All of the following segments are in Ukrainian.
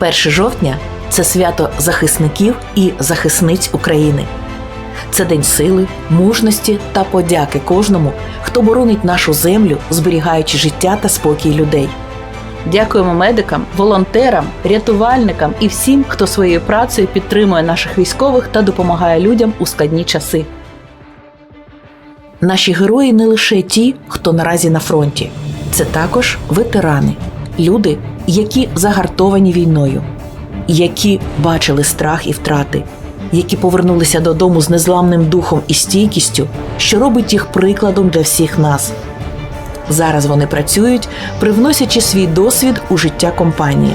1 жовтня це свято захисників і захисниць України. Це день сили, мужності та подяки кожному, хто боронить нашу землю, зберігаючи життя та спокій людей. Дякуємо медикам, волонтерам, рятувальникам і всім, хто своєю працею підтримує наших військових та допомагає людям у складні часи. Наші герої не лише ті, хто наразі на фронті, це також ветерани, люди, які загартовані війною, які бачили страх і втрати, які повернулися додому з незламним духом і стійкістю, що робить їх прикладом для всіх нас. Зараз вони працюють, привносячи свій досвід у життя компанії.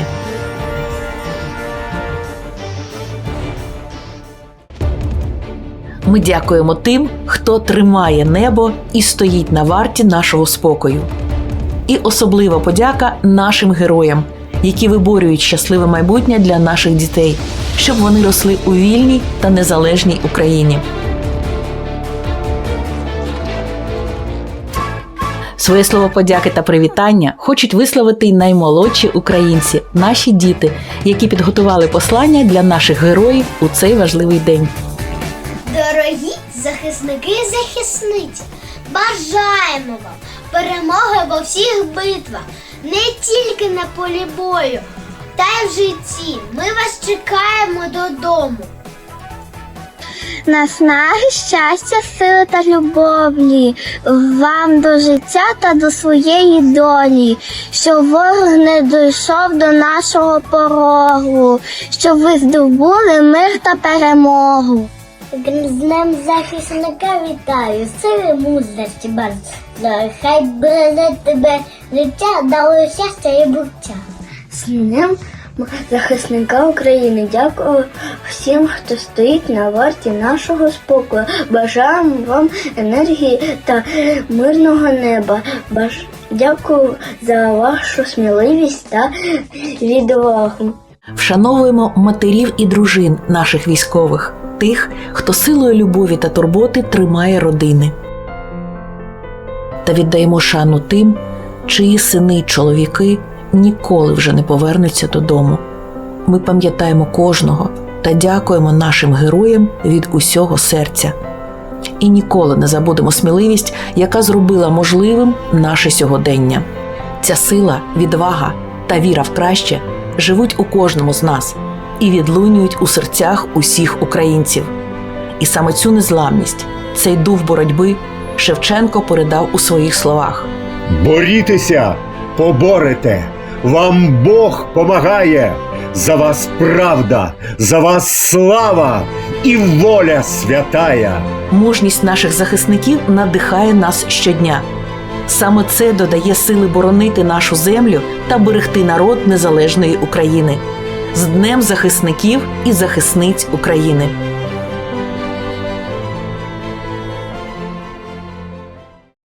Ми дякуємо тим, хто тримає небо і стоїть на варті нашого спокою. І особлива подяка нашим героям, які виборюють щасливе майбутнє для наших дітей, щоб вони росли у вільній та незалежній Україні. Своє слово подяки та привітання хочуть висловити й наймолодші українці, наші діти, які підготували послання для наших героїв у цей важливий день. Дорогі захисники і захисниці, бажаємо вам перемоги во всіх битвах, не тільки на полі бою, та й в житті. Ми вас чекаємо додому. Наснаги, щастя, сили та любові вам до життя та до своєї долі, щоб ворог не дійшов до нашого порогу, щоб ви здобули мир та перемогу. З Днем захисника вітаю, сили мудрості бажаю. Хай береже тебе життя, дало щастя і буття. З Днем захисника України дякую всім, хто стоїть на варті нашого спокою. Бажаємо вам енергії та мирного неба. Баж... Дякую за вашу сміливість та відвагу. Вшановуємо матерів і дружин наших військових, тих, хто силою любові та турботи тримає родини. Та віддаємо шану тим, чиї сини чоловіки ніколи вже не повернуться додому. Ми пам'ятаємо кожного та дякуємо нашим героям від усього серця. І ніколи не забудемо сміливість, яка зробила можливим наше сьогодення. Ця сила, відвага та віра в краще живуть у кожному з нас і відлунюють у серцях усіх українців. І саме цю незламність, цей дух боротьби Шевченко передав у своїх словах. Борітеся, поборете, вам Бог помагає. За вас правда, за вас слава і воля святая. Мужність наших захисників надихає нас щодня. Саме це додає сили боронити нашу землю та берегти народ незалежної України з Днем захисників і захисниць України.